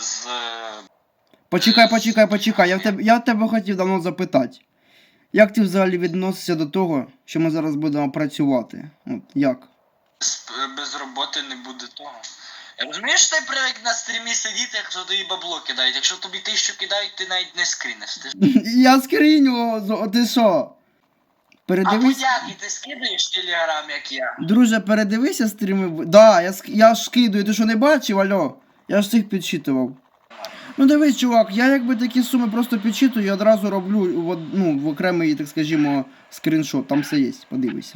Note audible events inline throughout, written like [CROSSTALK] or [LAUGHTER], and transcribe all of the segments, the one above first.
з. Почекай, почекай, почекай. Я в тебе, я в тебе хотів давно запитати. Як ти взагалі відносишся до того, що ми зараз будемо працювати? От як? з- без роботи не буде того. Розумієш, ти привик на стрімі сидіти, якщо тобі бабло кидають. Якщо тобі тисячу кидають, ти навіть не скрінеш. Ти... [LAUGHS] Я скриню, ти що? А Передивись. подяки ти скидаєш телеграм, як я. Друже, передивися стріми. Да, я, я ж скидую, ти що не бачив, альо? Я ж всіх підсчитував. Ну дивись, чувак, я якби такі суми просто підсчитую і одразу роблю в, ну, в окремий, так скажімо, скріншот, там все є, подивися.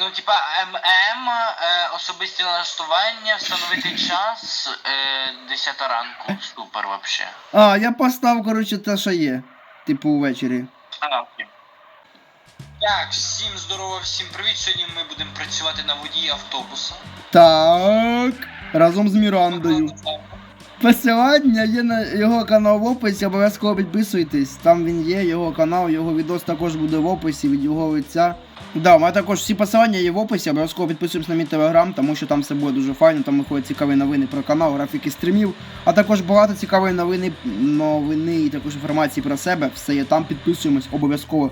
Ну, типа, ММ, е, особисті налаштування, встановити час, е, 10 ранку. Супер вообще. А, я постав, коротше, те, що є. Типу увечері. А, окей. Так, всім здорово, всім привіт. Сьогодні ми будемо працювати на водії автобуса. Так. Разом з Мірандою. Посилання є на його канал в описі, обов'язково підписуйтесь. Там він є, його канал, його відос також буде в описі від його лиця. Да, у мене також всі посилання є в описі, обов'язково підписуємось на мій телеграм, тому що там все буде дуже файно, там виходять цікаві новини про канал, графіки стрімів, а також багато цікавої новини, новини і також інформації про себе. Все є там, підписуємось обов'язково.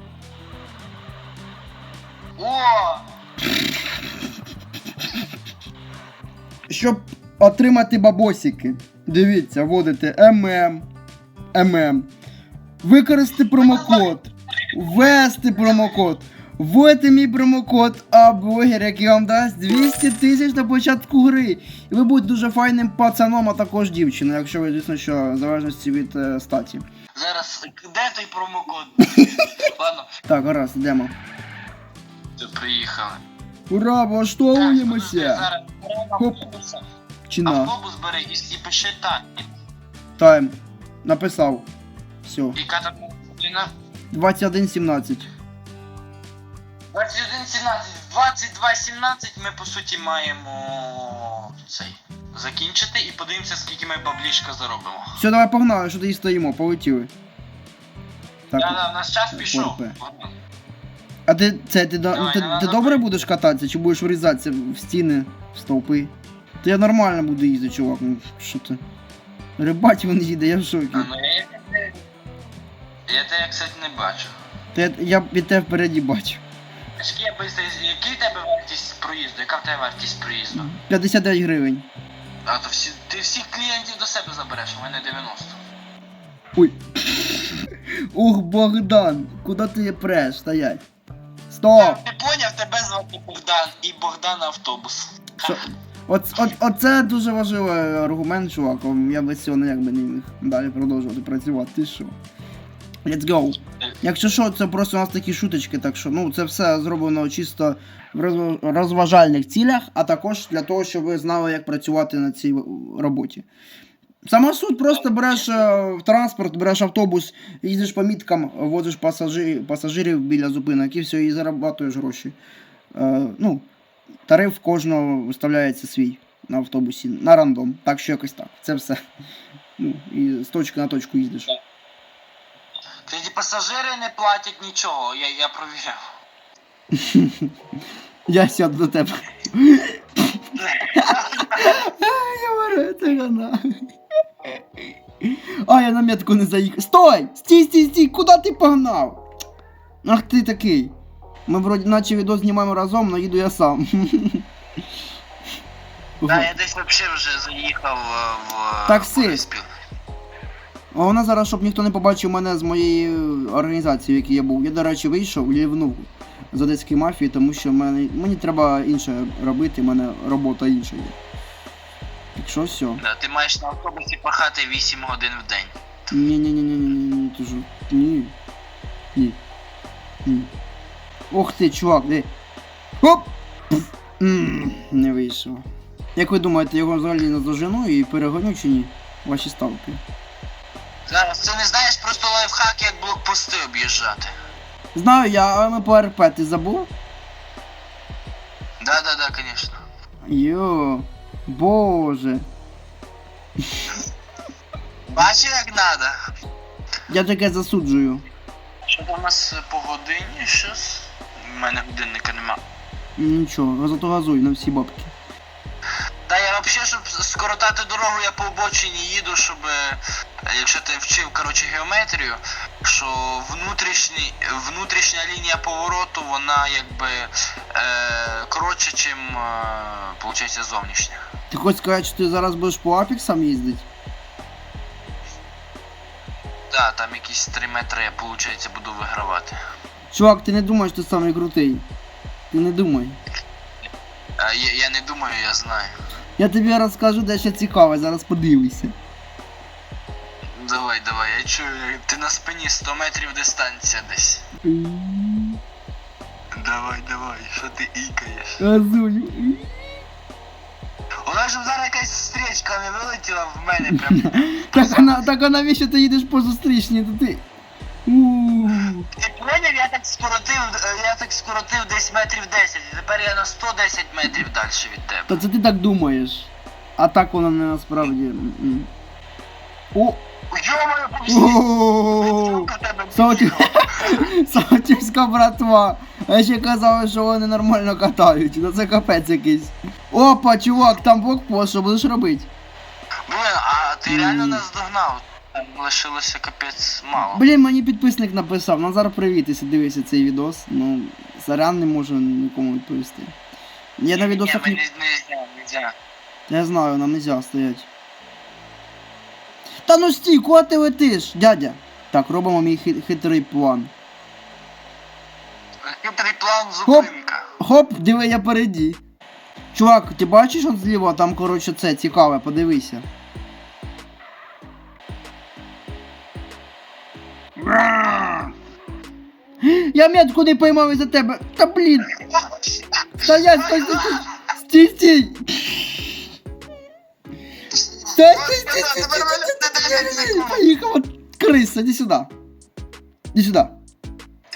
Щоб отримати бабосики, дивіться, вводите ММ, ММ, використати промокод, ввести промокод, вводите мій промокод, а блогер, який вам дасть 200 тисяч на початку гри. І ви будете дуже файним пацаном, а також дівчиною, якщо ви, звісно, що в залежності від е, статі. Зараз, де той промокод? Ладно, Так, гаразд, йдемо. приїхали. Ура, Так, влаштовуємося! зараз Хоп. Чи на? Автобус бери і, і пиши так. Тайм. Написав. Все. Яка там година? 21.17. 21.17. 22.17 ми по суті маємо цей закінчити і подивимося, скільки ми баблішка заробимо. Все, давай погнали, що тоді стоїмо, полетіли. Так. Да, да, в нас час пішов. Порпе. А ти це ти, Давай, ти, давай, ти давай. добре будеш кататися, чи будеш врізатися в стіни, в стовпи? Та я нормально буду їздити, чувак. Ну що ти? Рибать він їде, я в шокі. А, ну я, я тебе, кстати, не бачу. Та я, я від тебе впереді бачу. Скільки я быстро, який в тебе вартість проїзду? Яка в тебе вартість проїзду? 59 гривень. А то всі, ти всіх клієнтів до себе забереш, у мене 90. Ой. Ух, Богдан, куди ти преш? Стоять. Стоп! Ти поняв, тебе звати Богдан і Богдан автобус. Що? Оце дуже важливий аргумент, чувак. Я без цього ніяк би не міг далі продовжувати працювати. Ти що? Let's go. Якщо що, це просто у нас такі шуточки, так що ну це все зроблено чисто в розважальних цілях, а також для того, щоб ви знали, як працювати на цій роботі. Сама суть просто береш е, в транспорт, береш автобус, їздиш по міткам, возиш пасажирів, пасажирів біля зупинок і все, і зарабатуєш гроші. Е, ну, тариф кожного виставляється свій на автобусі на рандом. Так що якось так. Це все. Ну, і з точки на точку їздиш. Тоді пасажири не платять нічого, я, я провіряв. [LAUGHS] Я сяду до тебе. [LAUGHS] Я говорю, це вона. А, я на метку не заїхав. Стой! Стій, стій, стій! Куди ти погнав? Ах ти такий. Ми вроді наче відео знімаємо разом, але їду я сам. [LAUGHS] Да, я десь взагалі вже заїхав е, в Таксі. Бориспіль. А вона зараз, щоб ніхто не побачив мене з моєї організації, в якій я був. Я, до речі, вийшов лівнув з одеської мафії, тому що мене, мені треба інше робити, в мене робота інша є. Так що все. Да, ти маєш на автобусі пахати 8 годин в день. Ні, ні, ні, ні, Ох ти, чувак, де. Оп! Пф. М, Не вийшло. Як ви думаєте, його взагалі наздожену і перегоню чи ні? Ваші ставки. Зараз це не знаєш просто лайфхак, як блокпости об'їжджати. Знаю я, але ми по РП, ти забув? Да, да, да, звісно. Йо, боже. Бачив, як надо. Я таке засуджую. Що там у нас по годині щось? У мене годинника нема. Нічого, зато газуй на всі бабки. Та я взагалі, щоб скоротати дорогу, я по обочині їду, щоб, е, якщо ти вчив, коротше, геометрію, що внутрішній, внутрішня лінія повороту, вона якби е, коротше, чим, е, виходить, зовнішня. Ти хочеш сказати, що ти зараз будеш по апіксам їздити? Так, там якісь 3 метри я, виходить, буду вигравати. Чувак, ти не думаєш, що ти самий крутий. Ти не думай. А, я, я не думаю, я знаю. Я тобі розкажу дещо цікаве, зараз подивися. Давай, давай, я чую, ти на спині 100 метрів дистанція десь. Давай, давай, що ти ікаєш? Газую. У нас же зараз якась стрічка не вилетіла в мене прям. Так, а на- так а навіщо ти їдеш по зустрічній, то ти. У. Ти поняв, так скоротив, е, я так скоротив десь метрів 10, і тепер я на 110 метрів далі від тебе. Та це ти так думаєш. А так воно не насправді. О! Саутівська братва. А ще казали, що вони нормально катають. Ну це капець якийсь. Опа, чувак, там блокпост, що будеш робити? Блин, а ти реально нас догнав? Лишилося капець мало. Блін, мені підписник написав, Назар привіт, якщо дивишся цей відос. Ну, сорян не можу нікому відповісти. Я на відосах Ні, не... не, нельзя. Я знаю, нам нельзя стоять. Та ну стій, куди ти летиш, дядя? Так, робимо мій хи- хитрий план. Хитрий план зупинка. Хоп, диви, я переді. Чувак, ти бачиш от зліва, там, коротше, це цікаве, подивися. Я метку не поймав із-за тебе. Та блін. Та я стой, стой, стой. Стій, стій. Та стій, стій, стій, стій, стій, стій. Поїхала. Криса, іди сюди. Іди сюди.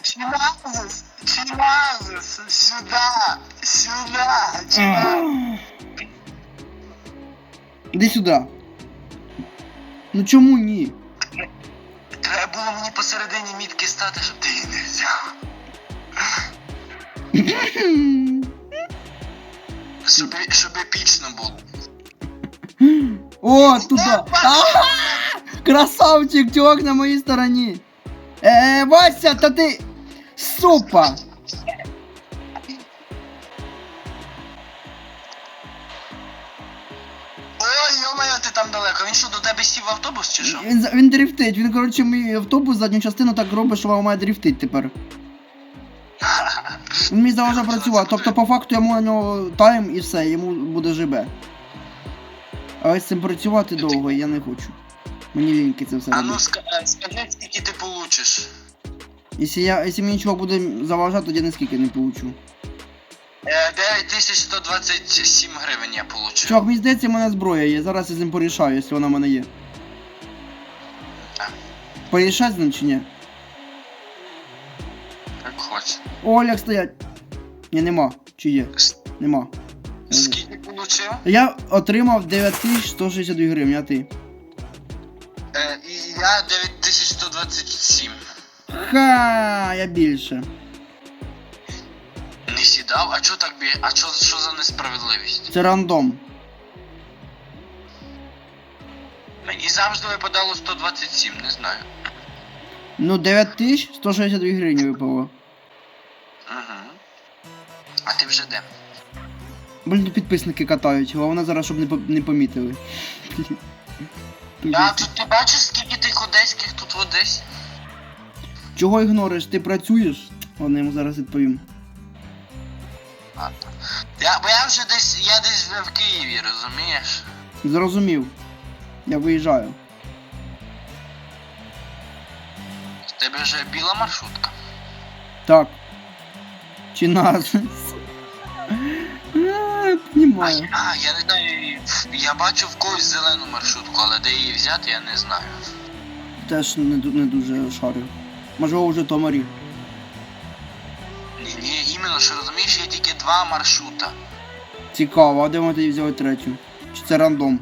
Чимазис, Чимазис, сюда, сюда, Чимазис. Іди сюди. Ну чому ні? Треба мені посередині мітки стати, щоб ти її не взяв. Щоб, щоб епічно було. О, туда. Ага! Красавчик, чувак на моїй стороні. Е, Вася, та ти. Супа! Чи що? Він, він дрифтить, він, коротше, мій автобус задню частину так робить, що вона має дрифтить тепер. Він мені заважає працювати. Тобто, по факту йому на нього тайм і все, йому буде ЖБ. Але з цим працювати довго я не хочу. Мені ліньки це все А ну е, скажи, скільки ти получиш? Якщо, я, якщо мені чувак буде заважати, тоді ніскільки не получу. Е, 9127 гривень я получу. Чувак, мені здається, в мене зброя є. Зараз я з ним порішаю, якщо вона в мене є. Порішать з ним чи ні? Як хочеш. О, стоять. Ні, нема. Чи є? Нема. Скільки получив? Я отримав 9162 гривні, а ти? Е, і я 9127. Ха, я більше. Не сідав? А чо так бі... А чо, що за несправедливість? Це рандом. Мені завжди випадало 127, не знаю. Ну, 9162 гривні випало. Угу. А ти вже де? Блін, підписники катають, головне зараз, щоб не, по- не помітили. Я тут ти бачиш, скільки тих одеських тут в Одесі? Чого ігнориш? Ти працюєш? Ладно, я йому зараз відповім. Ладно. Я, бо я вже десь, я десь вже в Києві, розумієш? Зрозумів. Я виїжджаю. Тебе вже біла маршрутка. Так. Чи нас? А, А, а, я не знаю, я бачу в когось зелену маршрутку, але де її взяти, я не знаю. Теж не, ду- не дуже шарю. Можливо, вже Томарі. Ні, ні, іменно, що розумієш, є тільки два маршрута. Цікаво, а де ми тоді взяли третю? Чи це рандом?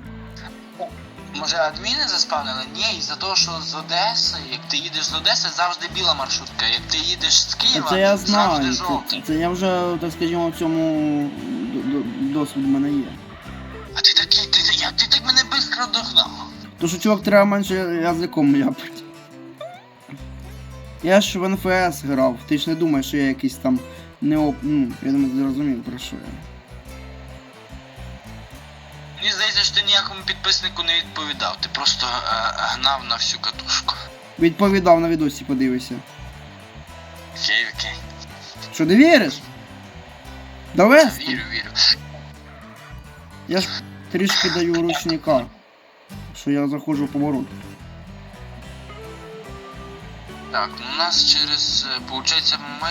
Може адміни заспавнили? Ні, із-за того, що з Одеси, як ти їдеш з Одеси, завжди біла маршрутка. Як ти їдеш з Києва, це я завжди знаю. Це, жовта. це, це я вже, так скажімо, в цьому до- до- досвід в мене є. А ти такий. Ти так бистро догнав. То що чувак треба менше язиком ляпати. Я ж в НФС грав, ти ж не думаєш, що я якийсь там не оп... Ну, я думаю, ти зрозумів про що я. Мені здається, що ти ніякому підписнику не відповідав. Ти просто е, гнав на всю катушку. Відповідав на відосі, подивися. Окей, окей. Що не віриш? Довести? Вірю, вірю. Я ж трішки даю ручника, що я заходжу в поворот. Так, ну у нас через. е, Получається, ми.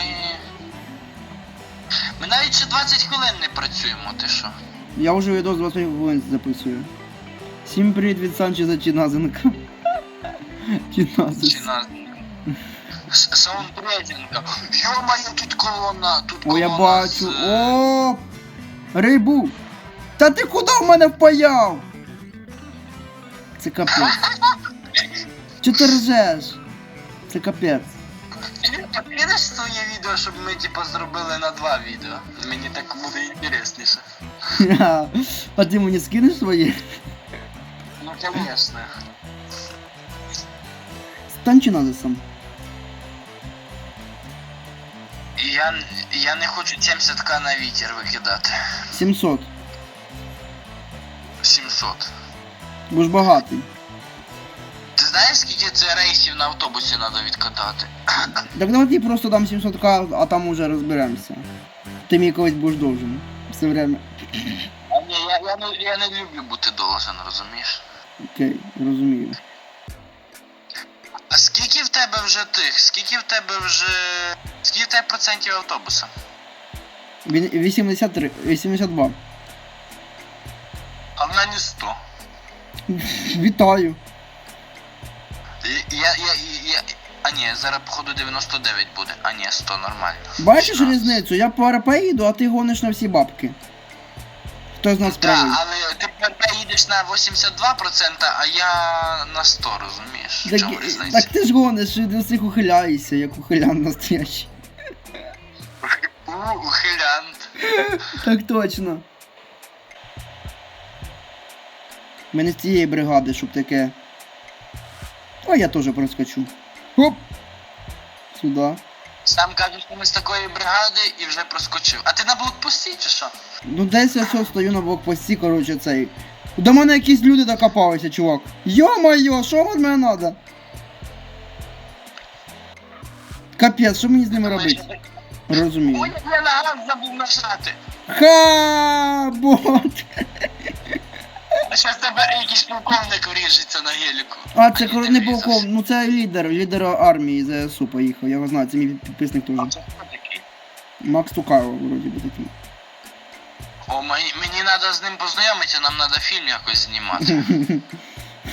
Ми навіть ще 20 хвилин не працюємо, ти що? Я вже відос 20 хвилин записую. Всім привіт від Санчеза Чіназенка. [LAUGHS] Чи Чіназес. на. С- Саундтрекінга. Йо-моє, тут колона, тут О, я бачу. з, О! Рейбу! Та ти куди в мене впаяв? Це капець. [LAUGHS] Чого ти ржеш? Це капець. Ти Підеш своє відео, щоб ми типу зробили на два відео. Мені так буде інтересніше. [LAUGHS] А ти мені скинеш своє? Ну, звісно. Стань Чіназесом. Я, я не хочу 70к на вітер викидати. 700. 700. Бо ж багатий. Ти знаєш, скільки це рейсів на автобусі треба відкатати? Так давай ти просто дам 700к, а там уже розберемося. Ти мені колись будеш должен. Все время. А ні, я, я, не, я не люблю бути должен, розумієш? Окей, розумію. А скільки в тебе вже тих? Скільки в тебе вже. Скільки в тебе процентів автобуса? Він 83, 82. А в мене 100. Вітаю. Я, я, я, я, а ні, зараз походу 99 буде. А ні, 100 нормально. Бачиш різницю? Я по РП їду, а ти гониш на всі бабки. Хто з нас Так, правий? але ти їдеш на 82%, а я на 100, розумієш? В чому Так, різниця? так ти ж гониш, і до всіх ухиляєшся, як ухилян настоящий. У, [LAUGHS] ухилянт. Так точно. Ми не з цієї бригади, щоб таке. А я теж проскочу. Хоп! Сюди. Сам кажеш, що ми з такої бригади і вже проскочив. А ти на блокпості чи що? Ну десь я все стою на блокпості, коротше, цей. До мене якісь люди докопалися, чувак. Йо-моє, що від мене надо? Капець, що мені з ними робити? Розумію. Ой, я на газ забув нажати. Ха, бот. А зараз тебе якийсь полковник вріжеться на геліку. А, це кор- не полков, ну це лідер, лідер армії ЗСУ поїхав, я його знаю, це мій підписник А теж. це хто такий? Макс Тукайло, вроді би такий. О, мені, мені треба з ним познайомитися, нам треба фільм якось знімати.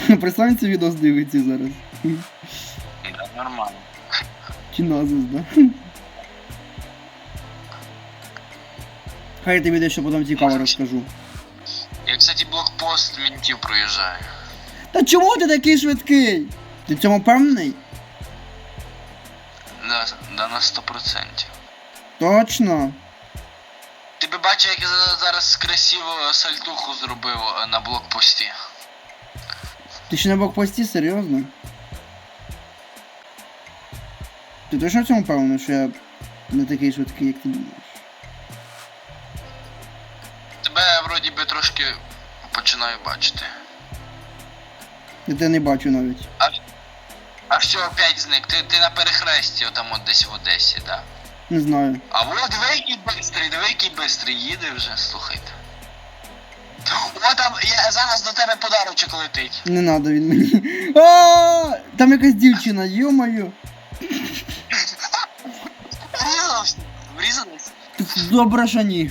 [LAUGHS] Представь, це відос дивиться зараз. Да, Нормально. Чи назис, да? Хай я тобі дещо потім цікаво розкажу. Я, кстати, блокпост мінтів проїжджаю. Та чому ти такий швидкий? Ти в цьому впевнений? Да, да на 100%. Точно. Ти би бачив, як я за- зараз красиво сальтуху зробив е, на блокпості. Ти ще на блокпості, серйозно? Ти точно в цьому впевнений, що я не такий швидкий, як ти думаєш? Вроді би трошки починаю бачити. Я тебе не бачу навіть. А все, опять зник. Ти, ти на перехресті, отам от десь в Одесі, да? Не знаю. А от диви, який бистрий, диви, який бистрий, їде вже, слухайте. О, там, я, зараз до тебе подарочок летить. Не надо він мені. А, Там якась дівчина, йо-моє. Врізався, врізався. Добре, що ні.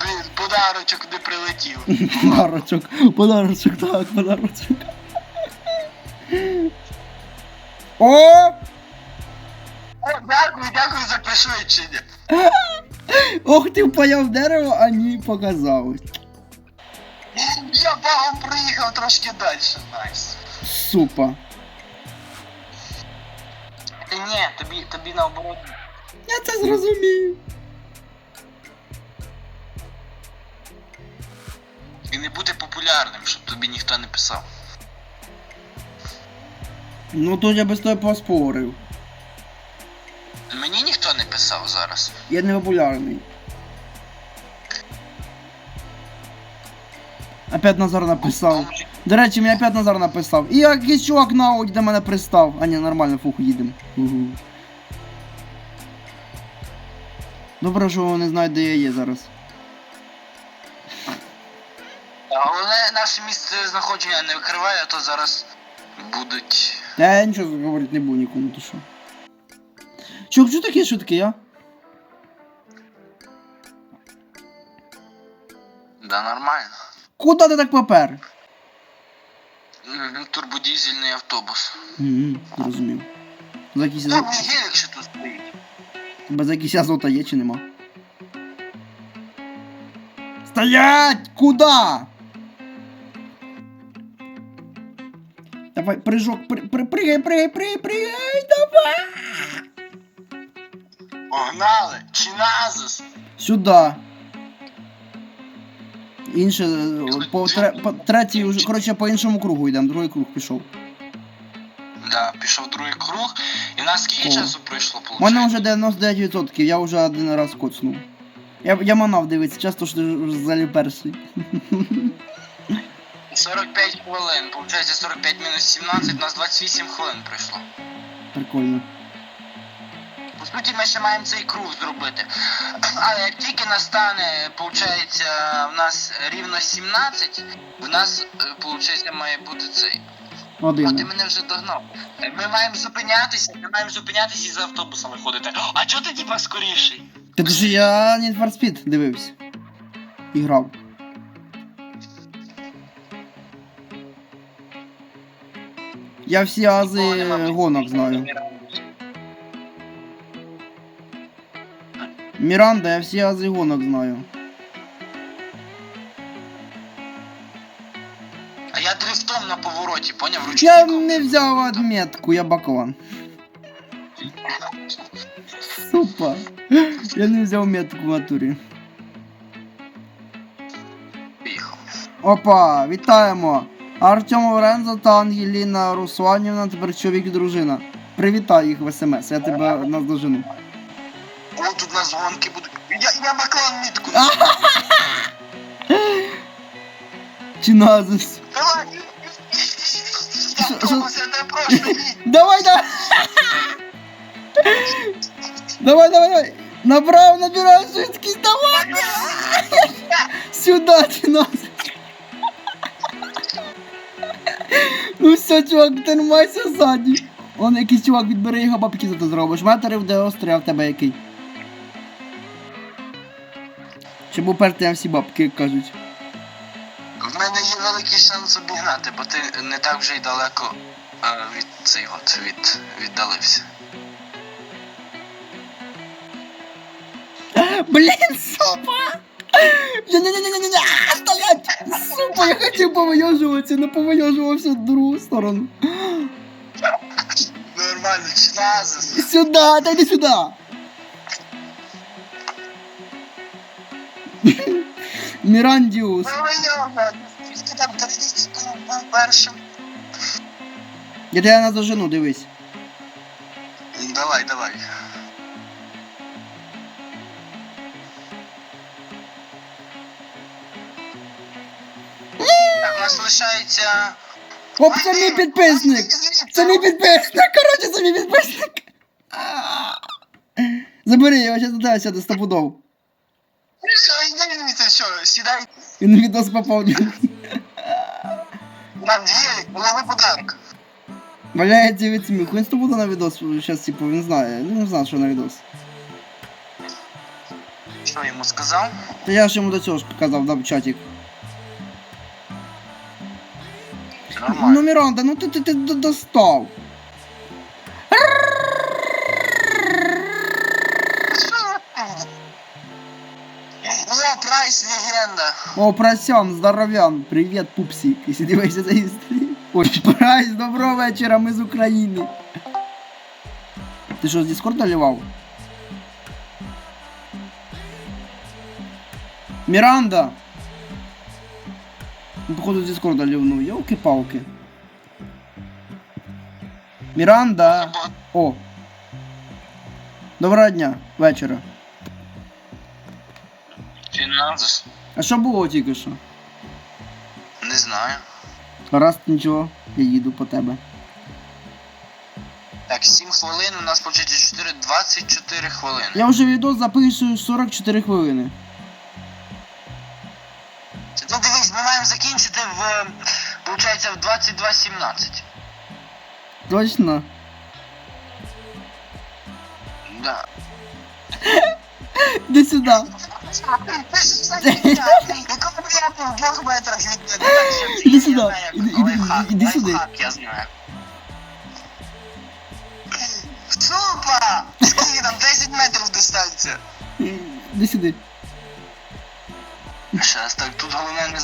Блін, подарочок не прилетів. [LAUGHS] Подарочок, подарочок, так, подарочок. О! О, дякую, дякую за пришвидшення. [LAUGHS] Ох ти впаяв дерево, а ні, показалось. Я багом проїхав трошки далі, найс. Супа. Ні, тобі, тобі наоборот. Я це зрозумів. І не бути популярним, щоб тобі ніхто не писав. Ну тут я би з тобою поспорив. Мені ніхто не писав зараз. Я не популярний. Опять Назар написав. До речі, мені опять Назар написав. І якийсь чувак на ауді до мене пристав. А ні, нормально, фух, їдемо. Угу. Добре, що вони знають, де я є зараз. Але наше місце знаходження не викриває, а то зараз будуть. Я нічого говорити не буду нікому, то що. Чувак, що такі шутки, а? Да, нормально. Куда ти так попер? Мгм, Турбодізельний автобус. Угу, зрозумів. За якийсь Ну, азот... гелік ще тут стоїть. Без якийсь азота є чи нема? Стоять! Куда? Давай, прыжок, при, при, прыгай, прыгай, прыгай, прыгай, давай! Погнали! Чи назис? Сюда. Інше, е, по, тре, по третій, уже, коротше, по іншому кругу йдемо, другий круг пішов. Да, пішов другий круг. І в нас скільки О. часу пройшло, У мене виходить? вже 99%, я вже один раз коцнув. Я, я манав дивитися, часто ж ти ж взагалі перший. [LAUGHS] 45 хвилин. Получається 45 мінус 17, у нас 28 хвилин пройшло. Прикольно. По суті, ми ще маємо цей круг зробити. Але як тільки настане, виходить, в нас рівно 17, в нас, виходить, має бути цей. О, ти мене вже догнав. Ми маємо зупинятися, ми маємо зупинятися і за автобусом виходити. А чого ти типа скоріший? Та то я Need for Speed дивився. І грав. Я всі ази Нікого нема. гонок знаю. Міранда, я всі ази гонок знаю. А я дрифтом на повороті, поняв? Я Ручником. не взяв отметку, я баклан. Супа. Я не взяв метку в натурі. Поїхав. Опа, вітаємо! Артем Лорензо та Ангеліна Русланівна, тепер чоловік і дружина. Привітай їх в смс, я тебе наздожену. О, тут у нас гонки будуть. Я, я баклан мітку. [LAUGHS] Чи назис? Давай. Я автобус, я тебе прошу, [LAUGHS] їдь. Давай, давай! Давай, давай, давай! Направо набирай швидкість, давай! Сюда, ти назис! Ну все, чувак, тримайся ззаді. Он якийсь чувак відбере його бабки за то зробиш. Материв де острий, а в тебе який? Щоб уперти всі бабки, як кажуть. В мене є великий шанс обігнати, бо ти не так вже й далеко е, від цей от від віддалився. Блін, супа! Не-не-не-не-не! Стоять! [LAUGHS] Супа, я хотів повийожуватися, але повийожувався в другу сторону. Нормально, чи назис. Сюда, та йди сюди! [LAUGHS] Мірандіус. Ти там третій був першим. Я тебе на зажену, дивись. Оп, це мій підписник! Це мій підписник! Коротше, це мій підписник! Забери, я зараз до тебе сяду стопудов. Все, йди звідси, все, сідай Він відос попав. на гелік, лови подарок. Валяється від сміху. Він стопудов на відос, зараз, типу, він знає. Він не знає, що на відос. Що йому сказав? Та я ж йому до цього ж казав, дав чатик. Ну, Нормально. Міранда, ну ти, ти, ти д- достав. О, прайс легенда. О, просян, здоровян, привіт, пупсик, якщо дивишся за історію. Ой, [LAUGHS] прайс, доброго вечора, ми з України. Ти що, з Дискорда лівав? Міранда! Походу з Дискорда лівнув. Йолки-палки. Міранда. О. Доброго дня, вечора. Фінансис? А що було тільки що? Не знаю. Раз нічого, я їду по тебе. Так, 7 хвилин, у нас виходить 4, 24 хвилини. Я вже відео записую 44 хвилини. Ми маємо закінчити в, виходить, в 22.17. Точно? Да. [LAUGHS] Іди сюди. Якому я в двох метрах від мене? Іди сюди, іди- іди- лайфхак, іди сюди. лайфхак я знаю. Супа! Скільки там 10 метрів дистанція? Іди сюди. Щас, так, тут головне не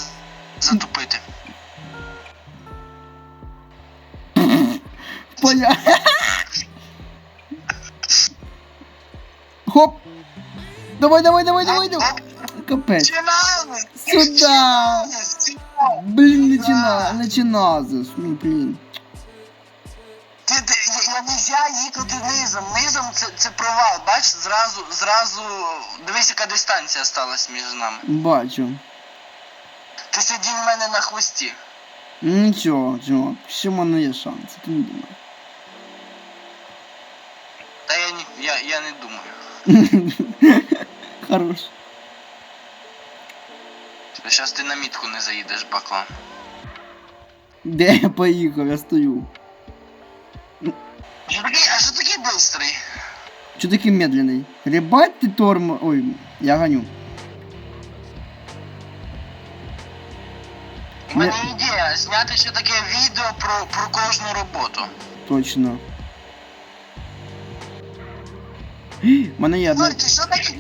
затопити. Поня. Хоп! Давай, давай, давай, давай, давай. Капець. Сюда! Блін, не чина, не чиназис. Ну, блін. Ти, ти, я, я нельзя їхати низом. Низом це, це провал. Бач, зразу, зразу. Дивись, яка дистанція сталася між нами. Бачу. Ти сидів в мене на хвості. Нічого, чувак, ще в мене є шанс, ти не думай. Та я, ні, я, я не думаю. [LAUGHS] Хорош. Зараз ти на мітку не заїдеш, баклан. Де я поїхав, я стою. А що такий бистрий? Чо такий медленний? Ребать ти тормо. Ой, я ганю. У мене ідея зняти ще таке відео про, про кожну роботу. Точно. У [GASPS] мене є одна. Ти що таке?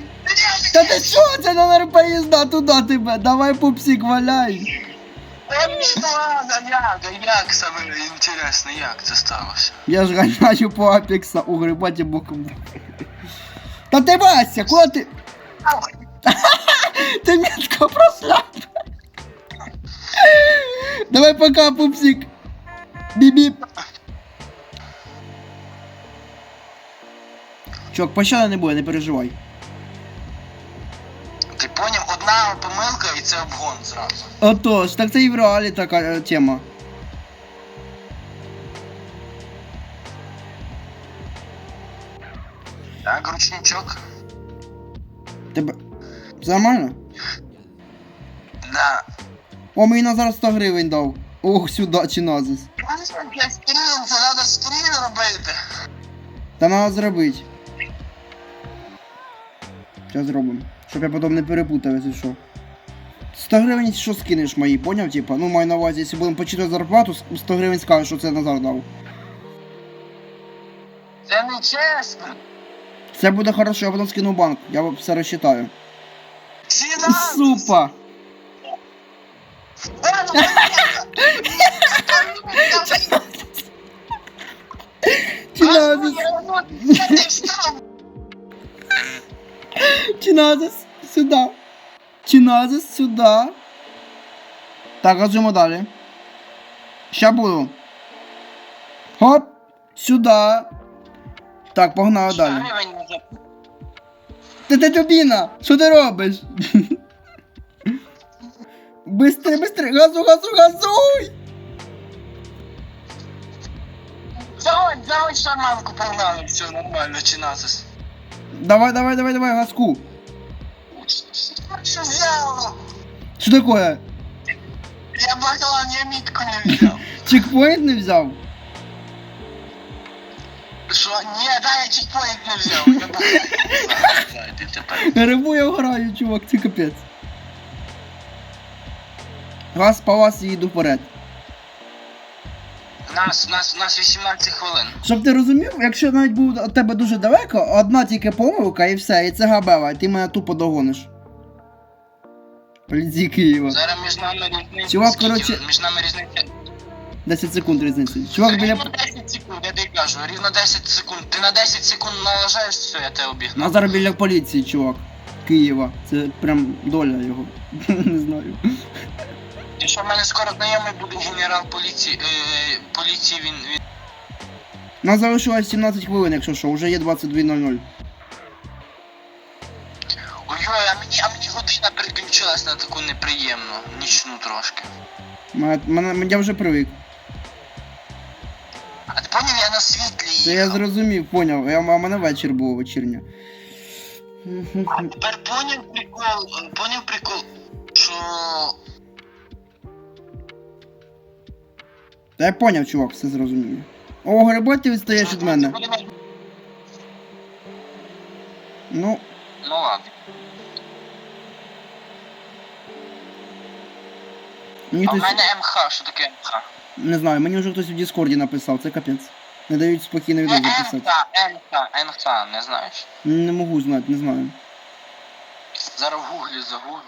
Та ти що, це на поїзда туди тебе? Давай пупсик валяй. Ладно, як, як саме інтересно, як це сталося? Я ж ганяю по апекса у грибаті боком. Та ти Вася, куди ти? [LAUGHS] Ти метко просляп. Давай пока, пупсик. Біп-біп. Чувак, пощади не буде, не переживай. Ти поняв, одна помилка і це обгон зразу. Отож, так це і в реалі така е, тема. Так, ручничок. Тебе. Все нормально? О, мені на зараз 100 гривень дав. Ох, сюди чи назис. Скрін, це треба скрін робити. Та треба зробити. Що зробимо? Щоб я потім не перепутав, якщо що. 100 гривень що скинеш мої, поняв? Типа, ну маю на увазі, якщо будемо почитати зарплату, 100 гривень скажеш, що це Назар дав. Це не чесно. Це буде хорошо, я потім скину в банк, я все розчитаю. Супа! Чи назис? Сюди. Чи? Сюди. Так, газуємо далі. Ща буду. Хоп! Сюди. Так, погнали далі. Ти ти тюбіна! Що ти робиш? Быстро, быстро, газу, газу, газуй! Давай, давай шарманку погнали, все нормально, чи насис. Давай, давай, давай, давай, газку. Що взяв? Що таке? Я баклан, я мітку не взяв. Чекпоінт не взяв? Що? Ні, да, я чекпоінт не взяв. [LAUGHS] Я баклан. Знаєте тепер. Грибу я граю, чувак, це капець. Газ по вас і їду вперед. Нас, нас, нас 18 хвилин. Щоб ти розумів, якщо навіть був від тебе дуже далеко, одна тільки помилка і все, і це габела, і ти мене тупо догониш. Поліції Києва. Зараз між нами різниця. Чувак, коротше- Між нами різниця. 10 секунд різниці. Чувак біля. Рівно 10 секунд, я тобі кажу, рівно 10 секунд. Ти на 10 секунд налажаєш, все, я тебе обігнав. Назар біля поліції, чувак. Києва. Це прям доля його. [LAUGHS] Не знаю. Що в мене скоро знайомий буде генерал поліції, е, поліції він, він Нас залишилось 17 хвилин, якщо що, вже є 22.00. Ой-ой, а мені, а мені година переключилась на таку неприємну, нічну трошки. Мене, мене, я вже привик. А ти поняв, я на світлі Та я зрозумів, поняв. Я, а в мене вечір було вечірня. А тепер поняв прикол, поняв прикол, що Та я поняв, чувак, все зрозумів. О, гриба ти відстаєш від мене. Ну, Ну ладно. мені А в хтось, мене МХ, що таке МХ? не знаю, мені вже хтось в Діскорді написав, це капець. Не дають спокійно відео МХ, записати. МХ, МХ, не знаєш? Не можу знати, не знаю. Зараз в гуглі загуглю.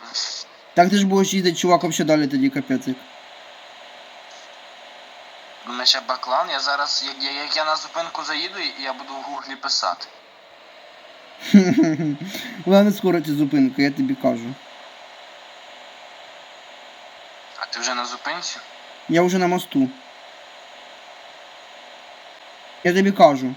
Так ти ж будеш їздити чуваком ще далі тоді капець. Ще баклан, я зараз, як, я- як я на зупинку заїду, і я буду в гуглі писати. [LAUGHS] Вона не скоро ця зупинка, я тобі кажу. А ти вже на зупинці? Я вже на мосту. Я тобі кажу.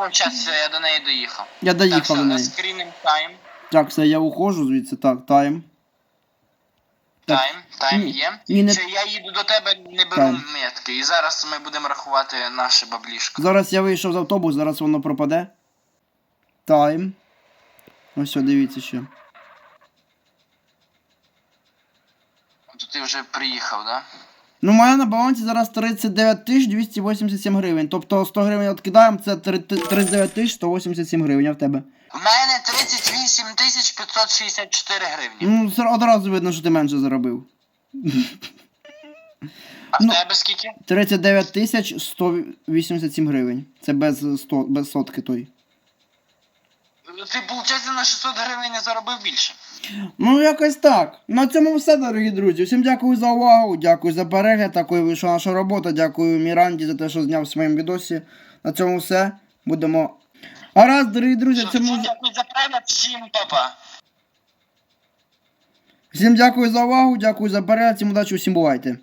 Вон час, я до неї доїхав. Я доїхав все, до неї. скріним тайм. Так, все, я уходжу звідси, так, тайм. Тайм, тайм Ні, є. ні, не- Все, я їду до тебе, не беру Тайм. метки. І зараз ми будемо рахувати наше баблішко. Зараз я вийшов з автобусу, зараз воно пропаде. Тайм. Ось все, дивіться ще. То ти вже приїхав, да? Ну, у мене на балансі зараз 39 тисяч 287 гривень. Тобто 100 гривень відкидаємо, це 39 тисяч 187 гривень, а в тебе. У мене 38 тисяч 564 гривні. Ну, зра- одразу видно, що ти менше заробив. А в ну- тебе скільки? 39 тисяч 187 гривень. Це без, 100, без сотки той. Ти, виходить, на 600 гривень не заробив більше. Ну, якось так. На цьому все, дорогі друзі. Всім дякую за увагу, дякую за перегляд. Такою вийшла наша робота. Дякую Міранді за те, що зняв в своєму відосі. На цьому все. Будемо. А раз, дорогі друзі, цьому... дякую за перегляд, всім папа. всім дякую за увагу, дякую за перегляд, всім удачі, всім бувайте.